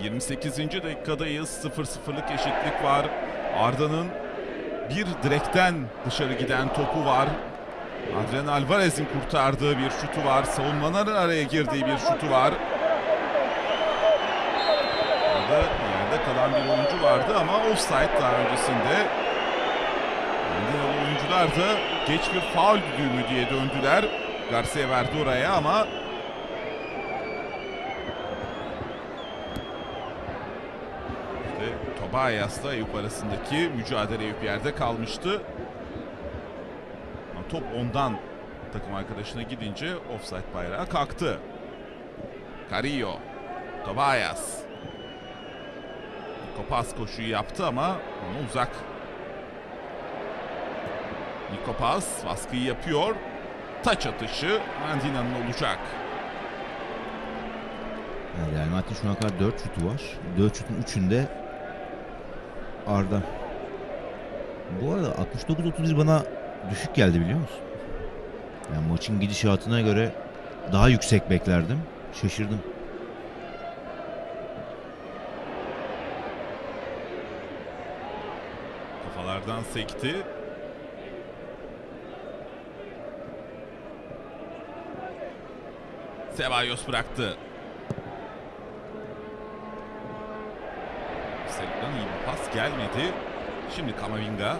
28. dakikadayız. 0-0'lık eşitlik var. Arda'nın bir direkten dışarı giden topu var. Adrian Alvarez'in kurtardığı bir şutu var. Savunmaların araya girdiği bir şutu var. Orada yerde kalan bir oyuncu vardı ama offside daha öncesinde. Oyuncular da geç bir faul düdüğü mü diye döndüler. Garcia verdi oraya ama işte Tobias'la Eyüp arasındaki mücadele Eyüp yerde kalmıştı. Ama top ondan takım arkadaşına gidince offside bayrağı kalktı. Carillo, Tobias. Nikopas koşuyu yaptı ama ona uzak. Nikopas baskıyı yapıyor. Taç atışı Mandina'nın olacak. Yani Real Madrid'in şu ana kadar 4 şutu var. 4 şutun 3'ünde Arda. Bu arada 69-31 bana düşük geldi biliyor musun? Yani maçın gidişatına göre daha yüksek beklerdim. Şaşırdım. Kafalardan sekti. Ceballos bıraktı. Serkan iyi bir pas gelmedi. Şimdi Kamavinga.